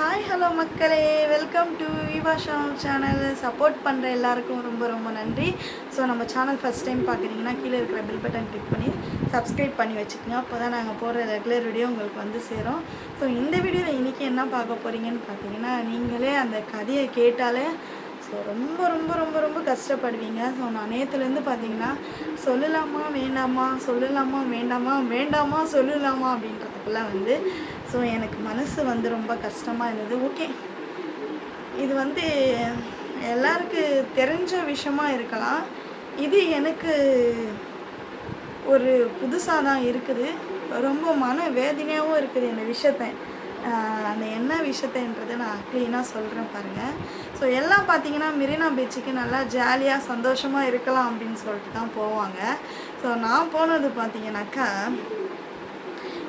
Hi hello மக்களே. Welcome to Vivasha channel support பண்ணுற எல்லாருக்கும் ரொம்ப ரொம்ப நன்றி. ஸோ நம்ம சேனல் ஃபஸ்ட் டைம் பார்க்குறீங்கன்னா கீழே இருக்கிற பில் பட்டன் கிளிக் பண்ணி சப்ஸ்கிரைப் பண்ணி வச்சுக்கோங்க. அப்போ தான் நாங்கள் போடுற ரெகுலர் வீடியோ உங்களுக்கு வந்து சேரும். ஸோ இந்த வீடியோவில் இன்றைக்கி என்ன பார்க்க போகிறீங்கன்னு பார்த்தீங்கன்னா நீங்களே அந்த கதையை கேட்டாலே ஸோ ரொம்ப ரொம்ப ரொம்ப ரொம்ப கஷ்டப்படுவீங்க. ஸோ நான் நேற்றுலேருந்து பார்த்தீங்கன்னா சொல்லலாமா வேண்டாமா சொல்லலாமா வேண்டாமா வேண்டாமா சொல்லலாமா அப்படின்றதுக்குலாம் வந்து ஸோ எனக்கு மனசு வந்து ரொம்ப கஷ்டமாக இருந்தது. ஓகே இது வந்து எல்லாருக்கு தெரிஞ்ச விஷயமா இருக்கலாம். இது எனக்கு ஒரு புதுசாக தான் இருக்குது. ரொம்ப மன வேதனையாகவும் இருக்குது இந்த விஷயத்த. அந்த என்ன விஷயத்தன்றதை நான் க்ளீனாக சொல்கிறேன் பாருங்கள் ஸோ எல்லாம் பார்த்தீங்கன்னா மெரினா பீச்சுக்கு நல்லா ஜாலியாக சந்தோஷமாக இருக்கலாம் அப்படின்னு சொல்லிட்டு தான் போவாங்க. ஸோ நான் போனது பார்த்தீங்கன்னாக்கா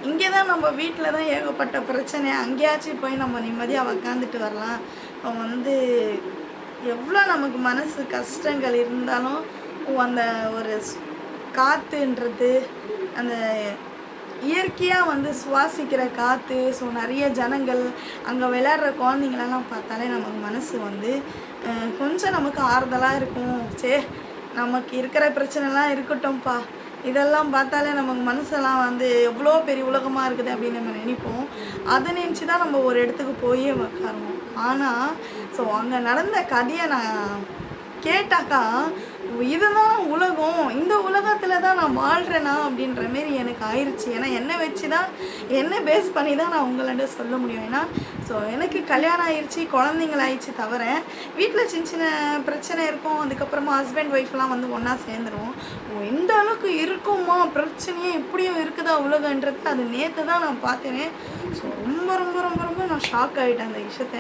இங்கே தான் நம்ம வீட்டில் தான் ஏகப்பட்ட பிரச்சனை. அங்கேயாச்சும் போய் நம்ம நிம்மதியாக உக்காந்துட்டு வரலாம். இப்போ வந்து எவ்வளோ நமக்கு மனசு கஷ்டங்கள் இருந்தாலும் அந்த ஒரு காற்றுன்றது அந்த இயற்கையாக வந்து சுவாசிக்கிற காற்று ஸோ நிறைய ஜனங்கள் அங்கே விளையாடுற குழந்தைங்களெல்லாம் பார்த்தாலே நமக்கு மனசு வந்து கொஞ்சம் நமக்கு ஆறுதலாக இருக்கும். சே நமக்கு இருக்கிற பிரச்சனைலாம் இருக்கட்டும்ப்பா. இதெல்லாம் பார்த்தாலே நமக்கு மனசெல்லாம் வந்து எவ்வளோ பெரிய உலகமாக இருக்குது அப்படின்னு நம்ம நினைப்போம். அதை நினச்சி தான் நம்ம ஒரு இடத்துக்கு போய் உட்காருவோம் ஆனால் ஸோ அங்கே நடந்த கதையை நான் கேட்டாக்கா இதுதான் உலகம் இந்த உலகத்தில் தான் நான் வாழ்கிறேனா அப்படின்ற மாரி எனக்கு ஆயிடுச்சு ஏன்னா என்னை வச்சு தான் என்னை பேஸ் பண்ணி தான் நான் உங்கள்ட்ட சொல்ல முடியும். ஏன்னா ஸோ எனக்கு கல்யாணம் ஆயிடுச்சு குழந்தைங்கள் ஆயிடுச்சு தவிர வீட்டில் சின்ன சின்ன பிரச்சனை இருக்கும். அதுக்கப்புறமா ஹஸ்பண்ட் ஒய்ஃப்லாம் வந்து ஒன்றா சேர்ந்துருவோம். ஓ இந்த அளவுக்கு இருக்குமா? பிரச்சனையே இப்படியும் இருக்குதா உலகன்றது அது நேற்று தான் நான் பார்த்தேனே. ஸோ ரொம்ப ரொம்ப ரொம்ப ரொம்ப நான் ஷாக் ஆகிட்டேன் அந்த விஷயத்த.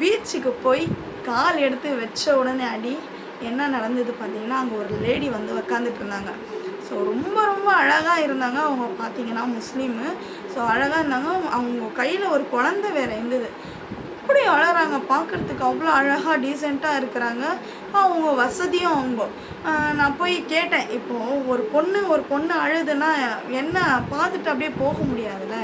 பீச்சுக்கு போய் கால் எடுத்து வச்ச உடனே அடி என்ன நடந்தது பார்த்தீங்கன்னா அங்கே ஒரு லேடி வந்து உக்காந்துட்டு இருந்தாங்க. ஸோ ரொம்ப ரொம்ப அழகாக இருந்தாங்க அவங்க பார்த்தீங்கன்னா முஸ்லீமு. ஸோ அழகாக இருந்தாங்க. அவங்க கையில் ஒரு குழந்தை வேற இருந்தது. அப்படி அழகிறாங்க பார்க்குறதுக்கு அவ்வளோ அழகாக டீசெண்டாக இருக்கிறாங்க. அவங்க வசதியும் அவங்க நான் போய் கேட்டேன். இப்போது ஒரு பொண்ணு ஒரு பொண்ணு அழுதுன்னா என்ன பார்த்துட்டு அப்படியே போக முடியாதுல்ல.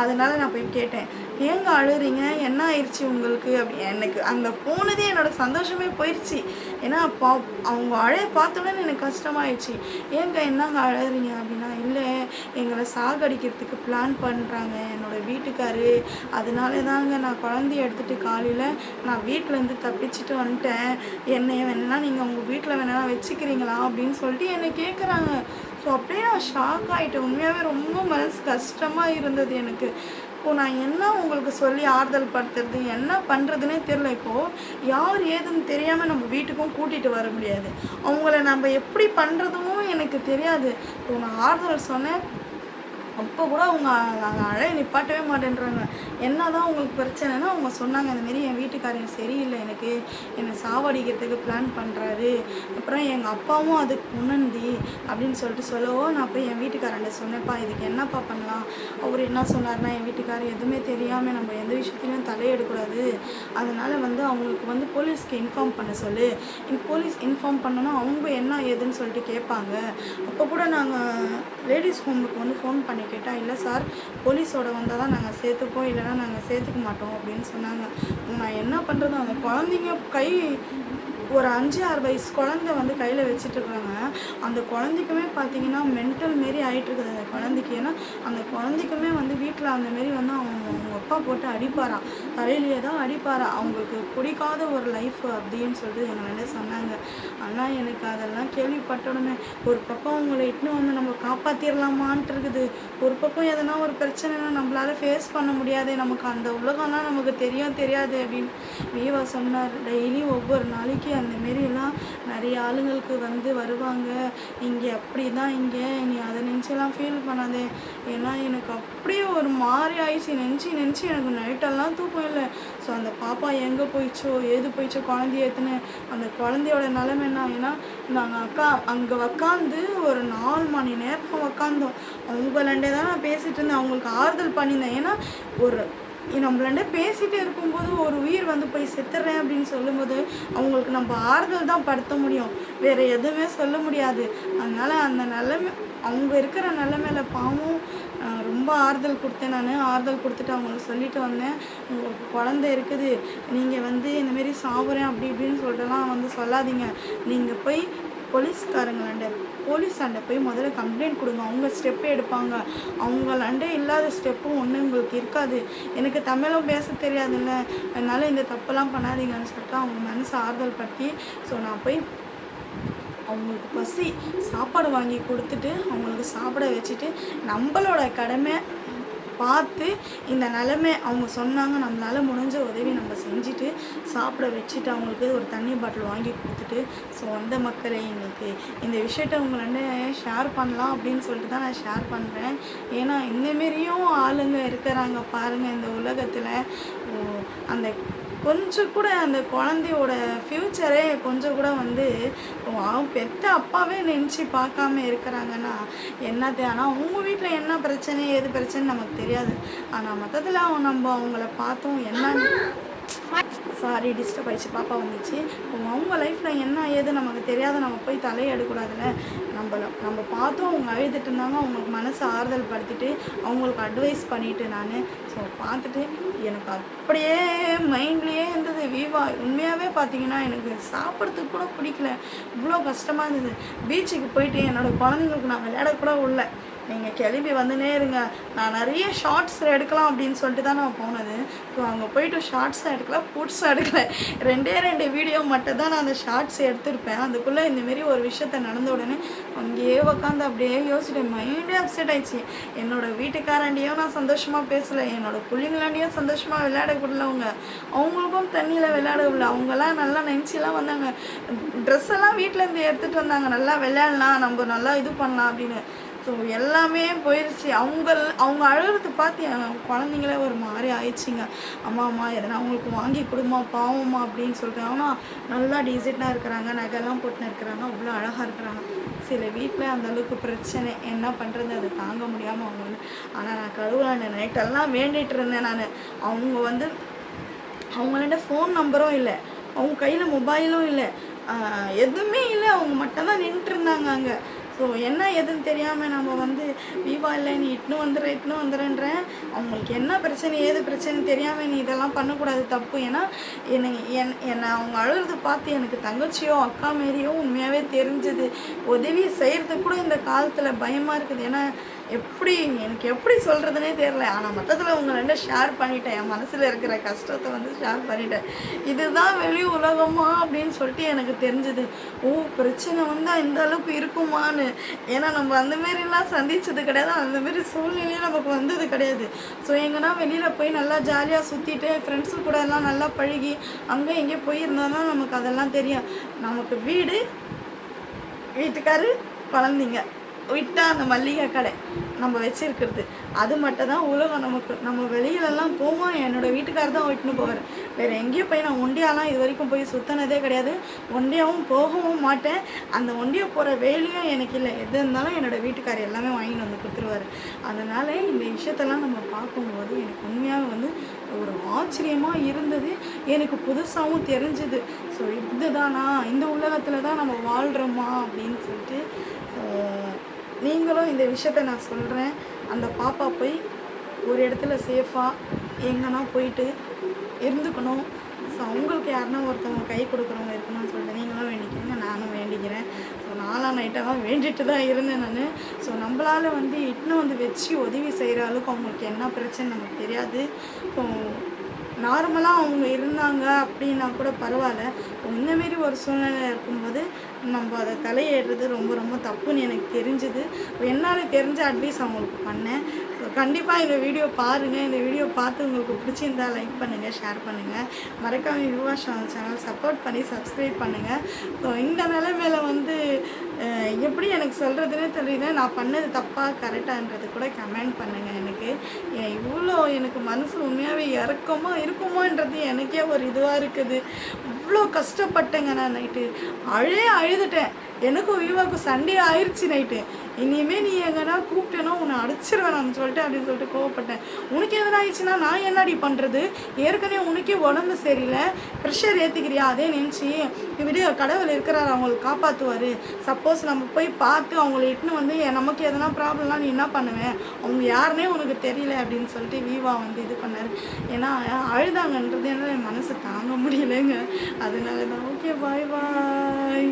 அதனால் நான் போய் கேட்டேன். ஏங்க அழுகிறீங்க என்ன ஆயிடுச்சு உங்களுக்கு? அப்படி எனக்கு அங்கே போனதே என்னோட சந்தோஷமே போயிடுச்சு ஏன்னா பா அவங்க அழைய பார்த்தோன்னே எனக்கு கஷ்டமாயிடுச்சு. ஏங்க என்னங்க அழுகிறீங்க அப்படின்னா இல்லை எங்களை சாகடிக்கிறதுக்கு பிளான் பண்ணுறாங்க என்னோட வீட்டுக்காரு. அதனால தாங்க நான் குழந்தைய எடுத்துகிட்டு காலையில் நான் வீட்டிலேருந்து தப்பிச்சுட்டு வந்துட்டேன். என்னைய வேணால் நீங்கள் உங்கள் வீட்டில் வேணால் வச்சுக்கிறீங்களா அப்படின்னு சொல்லிட்டு என்னை கேட்குறாங்க ஸோ அப்படியே நான் ஷாக் ஆகிட்டேன் உண்மையாகவே ரொம்ப மனசு கஷ்டமாக இருந்தது எனக்கு. இப்போ நான் என்ன உங்களுக்கு சொல்லி ஆறுதல் படுத்துறது என்ன பண்ணுறதுனே தெரில இப்போது யார் ஏதுன்னு தெரியாமல் நம்ம வீட்டுக்கும் கூட்டிகிட்டு வர முடியாது. அவங்கள நம்ம எப்படி பண்ணுறதும் எனக்கு தெரியாது. இப்போ நான் ஆறுதல் சொன்னேன். அப்போ கூட அவங்க அழகை நிப்பாட்டவே மாட்டேன்றாங்க. என்ன தான் உங்களுக்கு பிரச்சனைனா அவங்க சொன்னாங்க இந்த மாரி என் வீட்டுக்காரன் சரியில்லை எனக்கு என்னை சாவடிக்கிறதுக்கு பிளான் பண்ணுறாரு அப்புறம் எங்கள் அப்பாவும் அதுக்கு முன்னந்தி அப்படின்னு சொல்லிட்டு சொல்லவோ நான் போய் என் வீட்டுக்காரன்ட்ட சொன்னேன்ப்பா இதுக்கு என்னப்பா பண்ணலாம்? அவர் என்ன சொன்னார்னா என் வீட்டுக்காரர் எதுவுமே தெரியாமல் நம்ம எந்த விஷயத்துலையும் தலையிடக்கூடாது. அதனால் வந்து அவங்களுக்கு வந்து போலீஸ்க்கு இன்ஃபார்ம் பண்ண சொல்லு. போலீஸ் இன்ஃபார்ம் பண்ணோன்னா அவங்க என்ன ஏதுன்னு சொல்லிட்டு கேட்பாங்க. அப்போ கூட நாங்கள் லேடிஸ் ஹோமுக்கு வந்து ஃபோன் பண்ணி கேட்டால் இல்லை சார் போலீஸோட வந்தால் தான் நாங்கள் சேர்த்துப்போம் இல்லை இல்லைன்னா நாங்கள் சேர்த்துக்க மாட்டோம் அப்படின்னு சொன்னாங்க. நான் என்ன பண்ணுறது அந்த குழந்தைங்க கை ஒரு அஞ்சு ஆறு வயசு குழந்தை வந்து கையில் வச்சுட்ருக்குறாங்க அந்த குழந்தைக்குமே பார்த்தீங்கன்னா மென்டல் மாரி ஆகிட்டுருக்குது அந்த குழந்தைக்கு. ஏன்னா அந்த குழந்தைக்குமே வந்து வீட்டில் அந்த மாரி வந்து அவங்க அவங்க அப்பா போட்டு அடிப்பாராம் தலையிலேயே தான் அடிப்பாராம் அவங்களுக்கு பிடிக்காத ஒரு லைஃப் அப்படின்னு சொல்லிட்டு எங்களை சொன்னாங்க. ஆனால் எனக்கு அதெல்லாம் கேள்விப்பட்டோடனே ஒரு பக்கம் அவங்கள இட்டுன்னு வந்து நம்ம காப்பாற்றிடலாமான்ட்டு இருக்குது ஒரு பக்கம் எதனா ஒரு பிரச்சனைனா நம்மளால ஃபேஸ் பண்ண முடியாது. நமக்கு அந்த உலகம்லாம் நமக்கு தெரியும் தெரியாது அப்படின்னு. வீவா சொன்னார் டெய்லி ஒவ்வொரு நாளைக்கு அந்த மாரிலாம் நிறைய ஆளுங்களுக்கு வந்து வருவாங்க. இங்கே அப்படி தான் இங்கே. நீ அதை நினச்செல்லாம் ஃபீல் பண்ணாதே. ஏன்னா எனக்கு அப்படியே ஒரு மாதிரி ஆயிடுச்சு. நினச்சி நினச்சி எனக்கு நைட்டெல்லாம் தூக்கம் இல்லை. ஸோ அந்த பாப்பா எங்கே போயிச்சோ ஏது போயிச்சோ குழந்தைய ஏற்றுன்னு அந்த குழந்தையோட நிலைமை என்ன? ஏன்னா நாங்கள் அக்கா அங்கே உக்காந்து ஒரு நாலு மணி நேரம் உக்காந்தோம். அவங்களண்டே தான் நான் பேசிகிட்டு இருந்தேன். அவங்களுக்கு ஆறுதல் பண்ணியிருந்தேன். ஏன்னா ஒரு நம்மளாண்ட பேசிட்டு இருக்கும்போது ஒரு உயிர் வந்து போய் செத்துறேன் அப்படின்னு சொல்லும்போது அவங்களுக்கு நம்ம ஆறுதல் தான் படுத்த முடியும். வேறு எதுவுமே சொல்ல முடியாது. அதனால் அந்த நிலைமை அவங்க இருக்கிற நிலைமையில பாவம் ரொம்ப ரொம்ப ஆறுதல் கொடுத்தேன் நான். ஆறுதல் கொடுத்துட்டு அவங்களுக்கு சொல்லிட்டு வந்தேன். உங்களுக்கு குழந்தை இருக்குது. நீங்கள் வந்து இந்தமாரி சாப்பிட்றேன் அப்படி இப்படின்னு சொல்லிட்டுலாம் வந்து சொல்லாதீங்க. நீங்கள் போய் போலீஸ்காரங்களாண்ட போலீஸாண்ட போய் முதல்ல கம்ப்ளைண்ட் கொடுங்க. அவங்க ஸ்டெப்பே எடுப்பாங்க. அவங்களாண்ட இல்லாத ஸ்டெப்பும் ஒன்றும் உங்களுக்கு இருக்காது. எனக்கு தமிழும் பேச தெரியாதுல்ல. அதனால் இந்த தப்பெல்லாம் பண்ணாதீங்கன்னு சொல்லிட்டு அவங்க மனசு ஆறுதல் படுத்தி ஸோ நான் போய் அவங்களுக்கு பசி சாப்பாடு வாங்கி கொடுத்துட்டு அவங்களுக்கு சாப்பிட வச்சுட்டு நம்மளோட கடமை பார்த்து இந்த நிலமை அவங்க சொன்னாங்க. நம்மளால் முடிஞ்ச உதவி நம்ம செஞ்சுட்டு சாப்பிட வச்சுட்டு அவங்களுக்கு ஒரு தண்ணி பாட்டில் வாங்கி கொடுத்துட்டு ஸோ அந்த மக்களே எங்களுக்கு இந்த விஷயத்த உங்களாண்ட ஷேர் பண்ணலாம் அப்படின்னு சொல்லிட்டு தான் நான் ஷேர் பண்ணுறேன் ஏன்னா இந்தமாரியும் ஆளுங்க இருக்கிறாங்க பாருங்கள் இந்த உலகத்தில். அந்த கொஞ்சம் கூட அந்த குழந்தையோட ஃப்யூச்சரே கொஞ்சம் கூட வந்து அவன் பெத்த அப்பாவே நினச்சி பார்க்காம இருக்கிறாங்கன்னா என்னது? ஆனால் அவங்க வீட்டில் என்ன பிரச்சனை ஏது பிரச்சனை நமக்கு தெரியாது. ஆனால் மொத்தத்தில் அவன் நம்ம அவங்கள பார்த்தோம் என்ன சாரி டிஸ்டர்ப் ஆகிடுச்சு பாப்பா வந்துச்சு. அவங்க லைஃப்பில் என்ன ஏது நமக்கு தெரியாத நம்ம போய் தலையிடக்கூடாதுல்ல நம்மள நம்ம பார்த்தோம் அவங்க அழுதுட்டு இருந்தாங்க அவங்களுக்கு மனசை ஆறுதல் படுத்திட்டு அவங்களுக்கு அட்வைஸ் பண்ணிவிட்டு நான். ஸோ பார்த்துட்டு எனக்கு அப்படியே மைண்ட்லேயே இருந்தது. வீவா உண்மையாகவே பார்த்தீங்கன்னா எனக்கு சாப்பிட்றதுக்கு கூட பிடிக்கல. இவ்வளோ கஷ்டமாக இருந்தது. பீச்சுக்கு போயிட்டு என்னோடய குழந்தைங்களுக்கு நான் விளையாட கூட உள்ள. நீங்கள் கிளம்பி வந்துனே இருங்க நான் நிறைய ஷார்ட்ஸ் எடுக்கலாம் அப்படின்னு சொல்லிட்டு தான் நான் போனது. ஸோ அங்கே போயிட்டு ஷார்ட்ஸும் எடுக்கல ஃபுட்ஸும் எடுக்கல. ரெண்டே ரெண்டு வீடியோ மட்டும் தான் நான் அந்த ஷார்ட்ஸ் எடுத்திருப்பேன். அதுக்குள்ளே இந்தமாரி ஒரு விஷயத்த நடந்த உடனே அங்கேயே உக்காந்து அப்படியே யோசிச்சிட்டேன். மைண்டே அப்செட் ஆயிடுச்சு. என்னோடய வீட்டுக்காராண்டியும் நான் சந்தோஷமாக பேசலை. என்னோடய பிள்ளைங்களாண்டியும் சந்தோஷமாக விளையாட விடலவங்க அவங்களுக்கும் தண்ணியில் விளையாட விடல அவங்கெல்லாம் நல்லா நினச்சிலாம் வந்தாங்க. ட்ரெஸ் எல்லாம் வீட்டிலேருந்து எடுத்துகிட்டு வந்தாங்க. நல்லா விளையாடலாம். நம்ம நல்லா இது பண்ணலாம் அப்படின்னு. ஸோ எல்லாமே போயிடுச்சு அவங்க அவங்க அழுகிறது பார்த்து என் குழந்தைங்களே ஒரு மாதிரி ஆயிடுச்சிங்க. அம்மா அம்மா எதனா அவங்களுக்கு வாங்கி கொடுமா பாவம்மா அப்படின்னு சொல்லிட்டு. ஆனால் நல்லா டீசெண்டாக இருக்கிறாங்க. நகைலாம் போட்டுன்னு இருக்கிறாங்க. அவ்வளோ அழகாக இருக்கிறாங்க. சில வீட்டில் அந்த அளவுக்கு பிரச்சனை. என்ன பண்ணுறது அதை தாங்க முடியாமல் அவங்க வந்து ஆனால் நான் கடவுளான நைட்டெல்லாம் வேண்டிகிட்டு இருந்தேன் நான். அவங்க வந்து அவங்கள்ட்ட ஃபோன் நம்பரும் இல்லை. அவங்க கையில் மொபைலும் இல்லை. எதுவுமே இல்லை. அவங்க மட்டும்தான் நின்றுட்டு இருந்தாங்க அங்கே. ஸோ என்ன எதுன்னு தெரியாமல் நம்ம வந்து வீவா இல்லை நீ இட்னு வந்துடுற இட்னு வந்துடுறேன்றேன் அவங்களுக்கு என்ன பிரச்சனை ஏது பிரச்சனை தெரியாமல் நீ இதெல்லாம் பண்ணக்கூடாது தப்பு. ஏன்னா என்னை என் என்னை அவங்க அழுகிறது பார்த்து எனக்கு தங்கச்சியோ அக்கா மாரியோ உண்மையாகவே தெரிஞ்சது. உதவி செய்கிறதுக்கு கூட இந்த காலத்தில் பயமாக இருக்குது. ஏன்னா எப்படி எனக்கு எப்படி சொல்கிறதுனே தெரில ஆனால் மொத்தத்தில் உங்கள் ரெண்டு ஷேர் பண்ணிட்டேன். என் மனசில் இருக்கிற கஷ்டத்தை வந்து ஷேர் பண்ணிட்டேன். இதுதான் வெளி உலகமா அப்படின்னு சொல்லிட்டு எனக்கு தெரிஞ்சுது. ஓ பிரச்சனை வந்து இந்த அளவுக்கு இருக்குமான்னு. ஏன்னா நம்ம அந்த மாரிலாம் கிடையாது. அந்தமாரி சூழ்நிலையும் நமக்கு வந்தது கிடையாது. ஸோ எங்கன்னா வெளியில் போய் நல்லா ஜாலியாக சுற்றிட்டு ஃப்ரெண்ட்ஸு கூட எல்லாம் நல்லா பழகி அங்கே எங்கேயோ போயிருந்தால் தான் நமக்கு அதெல்லாம் தெரியும். நமக்கு வீடு வீட்டுக்காரு குழந்தைங்க. விட்டால் அந்த மல்லிகை கடை நம்ம வச்சிருக்கிறது. அது மட்டும் தான் உலகம் நமக்கு. நம்ம வெளியிலலாம் போவோம் என்னோட வீட்டுக்காரர் தான் விட்டுன்னு போவார். வேறு எங்கேயும் போய் நான் ஒண்டியாலாம் இது வரைக்கும் போய் சுற்றினதே கிடையாது. ஒண்டியாவும் போகவும் மாட்டேன். அந்த ஒண்டியா போகிற வேலையும் எனக்கு இல்லை. எது இருந்தாலும் என்னோட வீட்டுக்காரர் எல்லாமே வாங்கிட்டு வந்து கொடுத்துருவாரு. அதனால் இந்த விஷயத்தெல்லாம் நம்ம பார்க்கும்போது எனக்கு உண்மையாக வந்து ஒரு ஆச்சரியமாக இருந்தது. எனக்கு புதுசாகவும் தெரிஞ்சுது. ஸோ இதுதானா? இந்த உலகத்தில் தான் நம்ம வாழ்கிறோமா அப்படின்னு சொல்லிட்டு நீங்களும் இந்த விஷயத்த நான் சொல்கிறேன் அந்த பாப்பா போய் ஒரு இடத்துல சேஃபாக எங்கன்னா போயிட்டு இருந்துக்கணும். ஸோ அவங்களுக்கு யாருன்னா ஒருத்தவங்க கை கொடுக்குறவங்க இருக்கணும்னு சொல்லிட்டு நீங்களும் வேண்டிக்கிறீங்க நானும் வேண்டிக்கிறேன். ஸோ நாலாம் நைட்டெல்லாம் வேண்டிட்டு தான் இருந்தேன் நான். ஸோ நம்மளால் வந்து இட்னு வந்து வச்சு உதவி செய்கிற அளவுக்கு அவங்களுக்கு என்ன பிரச்சனை நமக்கு தெரியாது. ஸோ நார்மலாக அவங்க இருந்தாங்க அப்படின்னா கூட பரவாயில்ல. இந்தமாரி ஒரு சூழ்நிலை இருக்கும்போது நம்ம அதை தலையேடுறது ரொம்ப ரொம்ப தப்புன்னு எனக்கு தெரிஞ்சுது. என்னால் தெரிஞ்ச அட்வைஸ் அவங்களுக்கு பண்ணேன். கண்டிப்பாக இந்த வீடியோ பாருங்கள் இந்த வீடியோ பார்த்து உங்களுக்கு பிடிச்சிருந்தா லைக் பண்ணுங்கள் ஷேர் பண்ணுங்கள் மறக்காமல் யுவா சேனல் சப்போர்ட் பண்ணி சப்ஸ்கிரைப் பண்ணுங்கள் ஸோ இந்த நிலைமையில வந்து எப்படி எனக்கு சொல்கிறதுனே தெரியல. நான் பண்ணது தப்பாக கரெக்டான்றது கூட கமெண்ட் பண்ணுங்கள் எனக்கு. ஏன் இவ்வளோ எனக்கு மனசு உண்மையாகவே இறக்கமா இருக்குமான்றது எனக்கே ஒரு இதுவாக இருக்குது. இவ்வளோ கஷ்டப்பட்டேங்க நான் நைட்டு அழே அழுதுட்டேன். எனக்கும் விவாக்கும் சண்டே ஆயிடுச்சு நைட்டு இனிமேல் நீ எங்கன்னா கூப்பிட்டேனோ உன்னை அடிச்சிருவேன் நான் சொல்லிட்டு அப்படின்னு சொல்லிட்டு கோவப்பட்டேன். உனக்கு எதனா ஆயிடுச்சுன்னா நான் என்னடி பண்ணுறது ஏற்கனவே உனக்கே உடம்பு சரியில்லை. ப்ரெஷர் ஏற்றிக்கிறியா அதே நினச்சி இப்படி கடவுள் இருக்கிறார் அவங்களுக்கு காப்பாற்றுவார் சப்போஸ் நம்ம போய் பார்த்து அவங்கள இட்டுன்னு வந்து என் நமக்கு எதனா ப்ராப்ளம்லாம் நீ என்ன பண்ணுவேன் அவங்க யாருனே உனக்கு தெரியல அப்படின்னு சொல்லிட்டு வீவா வந்து இது பண்ணார். ஏன்னா அழுதாங்கன்றது என்னால் என் மனசு தாங்க முடியலைங்க. அதனால தான் ஓகே பாய் பாய்